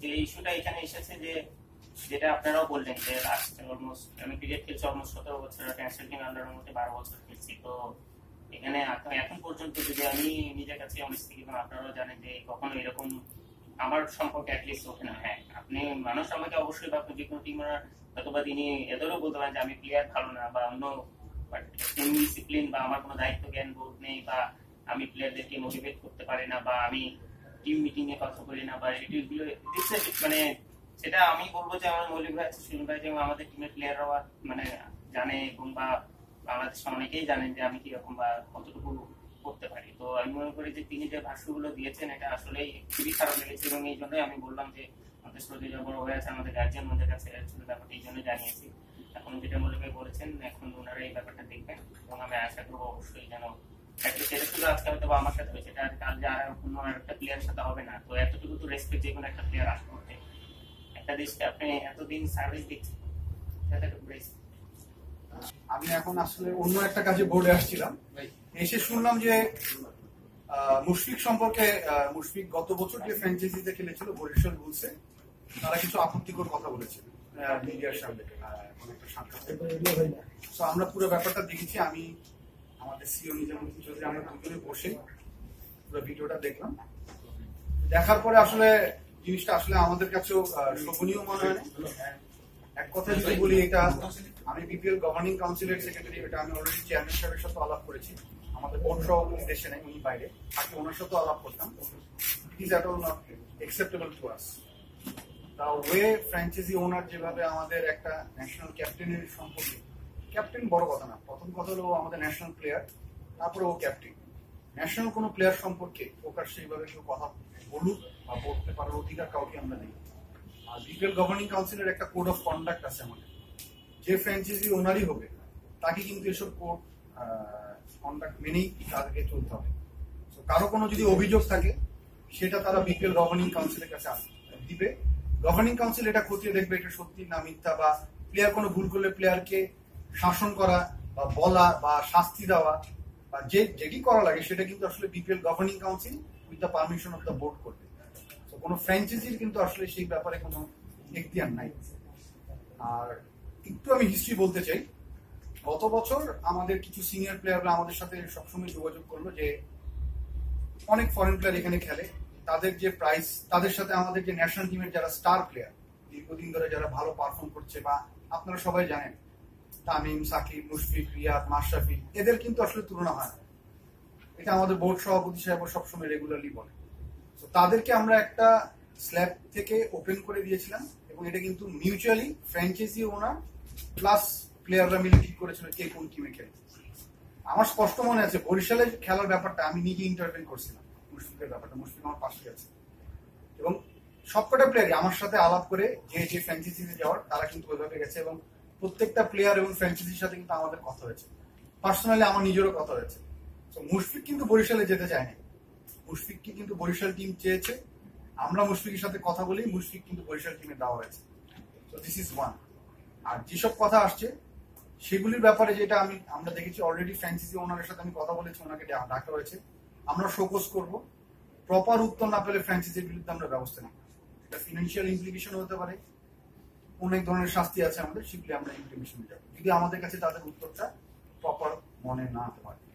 যে ইস্যুটা এখানে এসেছে যে, যেটা আপনারাও বললেন যে লাস্ট অলমোস্ট আমি ক্রিকেট খেলছি অলমোস্ট সতেরো বছর টিম আন্ডারের মধ্যে বারো বছর খেলছি। তো এখানে এখন পর্যন্ত যদি আমি নিজের কাছে এবং আপনারাও জানেন যে কখনো এরকম আমার সম্পর্কে অ্যাটলিস্ট ওঠে না। হ্যাঁ আপনি মানুষ আমাকে অবশ্যই বা যে কোনো টিমের অথবা তিনি এদেরও বলতে পারেন যে আমি প্লেয়ার ভালো না বা অন্য টিম ডিসিপ্লিন বা আমার কোনো দায়িত্ব জ্ঞান বোধ নেই বা আমি প্লেয়ারদেরকে মোটিভেট করতে পারি না বা আমি টিম মিটিং এ কথা বলি না বা এগুলো মানে সেটা আমি বলব যে আমার মৌলিক ভাই আছে সুনীল ভাই এবং আমাদের টিমের প্লেয়াররাও মানে জানে এবং বা বাংলাদেশে অনেকেই জানেন যে আমি কীরকম বা কতটুকু করতে পারি। তো আমি মনে করি যে তিনি যে ভাষ্যগুলো দিয়েছেন, এটা আসলেই খুবই খারাপ লেগেছে এবং এই জন্যই আমি বললাম যে আমাদের শ্রদ্ধেয় বড় হয়ে আছে, আমাদের গার্জিয়ান মধ্যে কাছে আসলে ব্যাপারটা এই জন্য জানিয়েছি। এখন যেটা মৌলিক ভাই বলেছেন, এখন ওনারা এই ব্যাপারটা দেখবেন এবং আমি আশা করব অবশ্যই যেন সেটা শুধু আজকে হয়তো আমার সাথে হয়েছে এটা কাল যে আর অন্য একটা প্লেয়ার সাথে হবে না। তো এতটুকু তো রেসপেক্ট যে কোনো একটা প্লেয়ার আসতে করতে একটা দেশকে আপনি এতদিন সার্ভিস দিচ্ছেন আমি এখন আসলে অন্য একটা কাজে বোর্ডে আসছিলাম। এসে শুনলাম যে মুশফিক সম্পর্কে মুশফিক গত বছর যে ফ্র্যাঞ্চাইজিতে খেলেছিল বরিশাল বুলসে তারা কিছু আপত্তিকর কথা বলেছে মিডিয়ার সামনে। সাক্ষাৎ আমরা পুরো ব্যাপারটা দেখেছি। আমি আমাদের সিও নিজামুদ্দিন চৌধুরী আমরা দুজনে বসে পুরো ভিডিওটা দেখলাম। দেখার পরে আসলে জিনিসটা আসলে আমাদের কাছেও শোভনীয় মনে হয়। এক কথা যদি বলি এটা, আমি বিপিএল গভর্নিং কাউন্সিলের সেক্রেটারি এটা আমি অলরেডি চেয়ারম্যান সাহেবের সাথে আলাপ করেছি। আমাদের বোর্ড সভাপতি দেশে নেই, উনি বাইরে। তাকে ওনার সাথে আলাপ করতাম। It is at all not acceptable to us the way franchise owner যেভাবে আমাদের একটা ন্যাশনাল ক্যাপ্টেনের সম্পর্কে ক্যাপ্টেন বড় কথা না, প্রথম কথা হলো আমাদের ন্যাশনাল প্লেয়ার তারপরে ও ক্যাপ্টেন ন্যাশনাল কোনো প্লেয়ার সম্পর্কে ওকার সেইভাবে কেউ কথা বলুক বা বলতে পারার অধিকার কাউকে আমরা নেই। আর বিপিএল গভর্নিং কাউন্সিলের একটা কোড অফ কন্ডাক্ট আছে আমাদের। যে ফ্র্যাঞ্চাইজি ওনারই হবে, তাকে কিন্তু এসব কোড কন্ডাক্ট মেনেই তাদেরকে চলতে হবে। তো কারও কোনো যদি অভিযোগ থাকে, সেটা তারা বিপিএল গভর্নিং কাউন্সিলের কাছে দিবে। গভর্নিং কাউন্সিল এটা খতিয়ে দেখবে এটা সত্যি না মিথ্যা বা প্লেয়ার কোনো ভুল করলে প্লেয়ারকে শাসন করা বা বলা বা শাস্তি দেওয়া যে যেটি করা লাগে সেটা কিন্তু আসলে BPL governing council with the permission of the board করবে। তো কোনো ফ্র্যাঞ্চাইজির কিন্তু আসলে সেই ব্যাপারে কোনো এখতিয়ার নাই। আর একটু আমি হিস্ট্রি বলতে চাই। গত বছর আমাদের কিছু সিনিয়র প্লেয়াররা আমাদের সাথে সবসময় যোগাযোগ করল যে অনেক ফরেন প্লেয়ার এখানে খেলে। তাদের যে প্রাইস তাদের সাথে আমাদের যে ন্যাশনাল টিমের যারা স্টার প্লেয়ার দীর্ঘদিন ধরে যারা ভালো পারফর্ম করছে বা আপনারা সবাই জানেন তামিম, সাকিব, মুশফিক, রিয়াদ, মাশরাফি, এদের কিন্তু আসলে তুলনা হয় না। এটা আমাদের বোর্ড সভাপতি সাহেব সবসময় রেগুলারলি বলে। তো তাদেরকে আমরা একটা স্ল্যাব থেকে ওপেন করে দিয়েছিলাম এবং এটা কিন্তু মিউচুয়ালি ফ্র্যাঞ্চাইজি ওনার প্লাস প্লেয়াররা মিলে ঠিক করেছিল কে কোন টিমে খেলে আমার স্পষ্ট মনে আছে, বরিশালের খেলার ব্যাপারটা আমি নিজে ইন্টারভেন করছিলাম। মুশফিকের ব্যাপারটা, মুশফিক আমার পাশে আছে। এবং সবকটা প্লেয়ারই আমার সাথে আলাপ করে যে যে ফ্র্যাঞ্চাইজিতে যাওয়ার, তারা কিন্তু ওইভাবে গেছে এবং প্রত্যেকটা প্লেয়ার এবং ফ্র্যাঞ্চাইজির সাথে কিন্তু আমাদের কথা হয়েছে। পার্সোনালি আমার নিজেরও কথা হয়েছে। তো মুশফিক কিন্তু বরিশালে যেতে চায়নি। মুশফিককে কিন্তু বরিশাল টিম চেয়েছে। আমরা মুশফিকের সাথে কথা বলি, মুশফিক কিন্তু বরিশাল টিমে দেওয়া হয়েছে। তো দিস ইজ ওয়ান আর যেসব কথা আসছে, সেগুলির ব্যাপারে যেটা আমি, আমরা দেখেছি অলরেডি ফ্র্যাঞ্চাইজি ওনারের সাথে আমি কথা বলেছি, ওনাকে ডাকা হয়েছে। আমরা শোকস করব। প্রপার উত্তর না পেলে ফ্র্যাঞ্চাইজির বিরুদ্ধে আমরা ব্যবস্থা এটা ফিনান্সিয়াল ইমপ্লিকেশন হতে পারে। অনেক ধরনের শাস্তি আছে আমাদের, সেগুলি আমরা ইমপ্লিমেশনে যাব। যদি আমাদের কাছে তাদের উত্তরটা প্রপার মনে না হতে পারে।